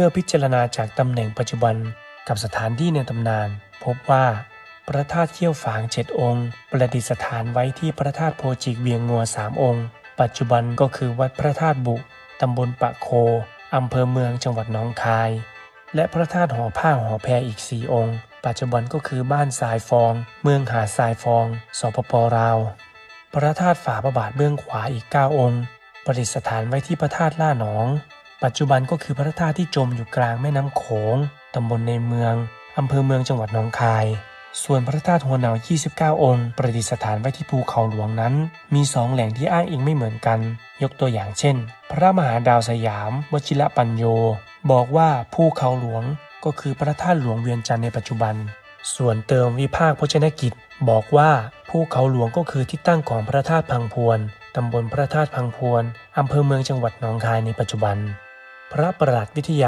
มื่อพิจารณาจากตำแหน่งปัจจุบันกับสถานที่ในตำนาน พบว่าพระธาตุเขี้ยวฝางเจ็ดองค์ ประดิษฐานไว้ที่พระธาตุโพจิกเวียงงัวสามองค์ ปัจจุบันก็คือวัดพระธาตุบุตำบลปะโคอำเภอเมืองจังหวัดหนองคาย และพระธาตุหอผ้าหอแพรอีกสี่องค์ ปัจจุบันก็คือบ้านทรายฟอง เมืองหาดทรายฟองสปปลาว พระธาตุฝาพระบาทเบื้องขวาอีก 9 องค์ ประดิษฐานไว้ที่พระธาตุล่าหนอง ปัจจุบันก็คือพระธาตุที่จมอยู่กลางแม่น้ำโขงตำบลในเมืองอำเภอเมืองจังหวัดหนองคาย ส่วนพระธาตุหัวหนาว 29 องค์ ประดิษฐานไว้ที่ภูเขาหลวงนั้น มีสองแหล่งที่อ้างอิงไม่เหมือนกัน ยกตัวอย่างเช่น พระมหาดาวสยาม วชิระปัญโย บอกว่าภูเขาหลวงก็คือพระธาตุหลวงเวียงจันทร์ในปัจจุบัน ส่วนเติมวิภาคพจนกิจ บอกว่าภูเขาหลวงก็คือที่ตั้งของพระธาตุพังพวนตำบลพระธาตุพังพวนอำเภอเมืองจังหวัดหนองคายในปัจจุบัน พระประหลัดวิทยา